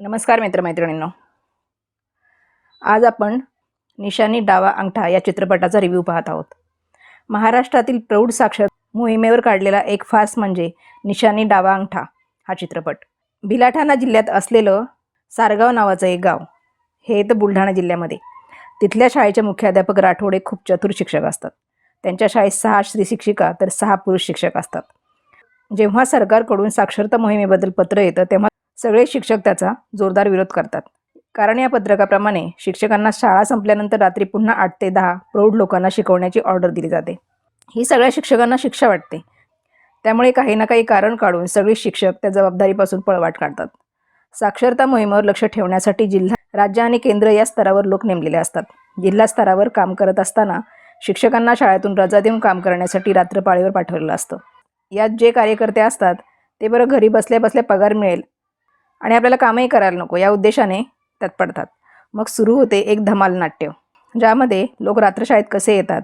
नमस्कार मित्रमैत्रिणींनो. आज आपण निशानी डावा अंगठा या चित्रपटाचा रिव्ह्यू पाहत आहोत. महाराष्ट्रातील प्रौढ साक्षर मोहिमेवर काढलेला एक फास म्हणजे निशानी डावा अंगठा हा चित्रपट. भिलाठाणा जिल्ह्यात असलेलं सारगाव नावाचं एक गाव हे तर बुलढाणा जिल्ह्यामध्ये. तिथल्या शाळेचे मुख्याध्यापक राठोडे खूप चतुर शिक्षक असतात. त्यांच्या शाळेत सहा स्त्री शिक्षिका तर सहा पुरुष शिक्षक असतात. जेव्हा सरकारकडून साक्षरता मोहिमेबद्दल पत्र येतं तेव्हा सगळे शिक्षक त्याचा जोरदार विरोध करतात. कारण या पत्रकाप्रमाणे शिक्षकांना शाळा संपल्यानंतर रात्री पुन्हा आठ ते दहा प्रौढ लोकांना शिकवण्याची ऑर्डर दिली जाते. ही सगळ्या शिक्षकांना शिक्षा वाटते. त्यामुळे काही ना काही कारण काढून सगळे शिक्षक त्या जबाबदारीपासून पळवाट काढतात. साक्षरता मोहिमेवर लक्ष ठेवण्यासाठी जिल्हा राज्य आणि केंद्र या स्तरावर लोक नेमलेले असतात. जिल्हा स्तरावर काम करत असताना शिक्षकांना शाळेतून रजा देऊन काम करण्यासाठी रात्रपाळीवर पाठवलेलं असतं. यात जे कार्यकर्ते असतात ते बरं घरी बसल्या बसल्या पगार मिळेल आणि आपल्याला कामही करायला नको या उद्देशाने त्यात पडतात. मग सुरू होते एक धमाल नाट्य ज्यामध्ये लोक रात्रशाळेत कसे येतात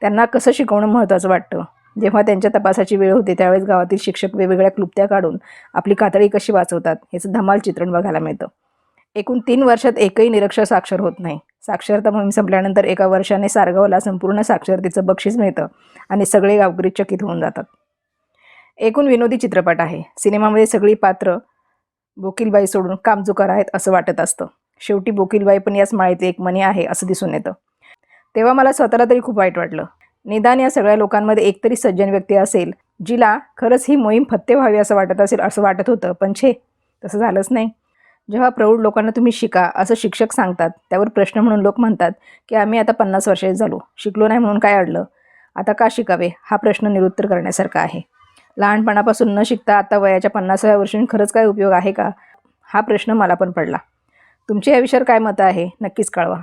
त्यांना कसं शिकवणं महत्त्वाचं वाटतं. जेव्हा त्यांच्या तपासाची वेळ होते त्यावेळेस गावातील शिक्षक वेगवेगळ्या क्लुप्त्या काढून आपली कातडी कशी वाचवतात याचं धमाल चित्रण बघायला मिळतं. एकूण तीन वर्षात एकही निरक्षर साक्षर होत नाही. साक्षरता मोहीम संपल्यानंतर एका वर्षाने सारगावला संपूर्ण साक्षरतेचं बक्षीस मिळतं आणि सगळे गावकरी चकित होऊन जातात. एकूण विनोदी चित्रपट आहे. सिनेमामध्ये सगळी पात्र बोकीलबाई सोडून कामचुकार आहेत असं वाटत असतं. शेवटी बोकीलबाई पण याच माळीत एक मणी आहे असं दिसून येतं. तेव्हा मला स्वतःला तरी खूप वाईट वाटलं. निदान या सगळ्या लोकांमध्ये एकतरी सज्जन व्यक्ती असेल जिला खरंच ही मोहीम फत्ते व्हावी असं वाटत असेल असं वाटत होतं. पण छे तसं झालंच नाही. जेव्हा प्रौढ लोकांना तुम्ही शिका असं शिक्षक सांगतात त्यावर प्रश्न म्हणून लोक म्हणतात की आम्ही आता पन्नास वर्षे झालो. शिकलो नाही म्हणून काय अडलं? आता का शिकावे? हा प्रश्न निरुत्तर करण्यासारखा आहे. लहानपणापासून न शिकता आता वयाच्या पन्नासाव्या वर्षी खरंच काय उपयोग आहे का? हा प्रश्न मला पण पडला. तुमचे या विषयावर काय मतं आहे? नक्कीच कळवा.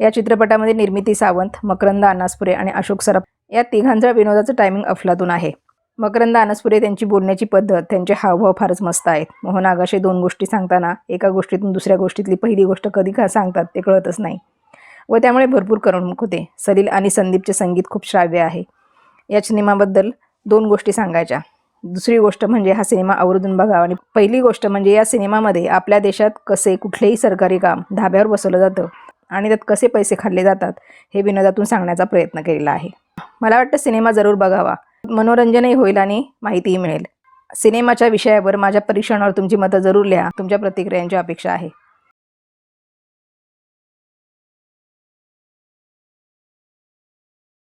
या चित्रपटामध्ये निर्मिती सावंत मकरंद अनासपुरे आणि अशोक सराफ या तिघांचा विनोदाचं टायमिंग अफलातून आहे. मकरंद अनासपुरे त्यांची बोलण्याची पद्धत त्यांचे हावभाव फारच मस्त आहेत. मोहन आगाशे दोन गोष्टी सांगताना एका गोष्टीतून दुसऱ्या गोष्टीतली पहिली गोष्ट कधी का सांगतात ते कळतच नाही. व त्यामुळे भरपूर करमणूक होते. सलील आणि संदीपचे संगीत खूप श्राव्य आहे. या सिनेमाबद्दल दोन गोष्टी सांगायच्या. दुसरी गोष्ट म्हणजे हा सिनेमा आवर्जून बघावा आणि पहिली गोष्ट म्हणजे या सिनेमामध्ये आपल्या देशात कसे कुठलेही सरकारी काम धाब्यावर बसवलं जातं आणि त्यात कसे पैसे खाल्ले जातात हे विनोदातून सांगण्याचा प्रयत्न केलेला आहे. मला वाटतं सिनेमा जरूर बघावा. मनोरंजनही होईल आणि माहितीही मिळेल. सिनेमाच्या विषयावर माझ्या परीक्षणावर तुमची मतं जरूर लिहा. तुमच्या प्रतिक्रियांची अपेक्षा आहे.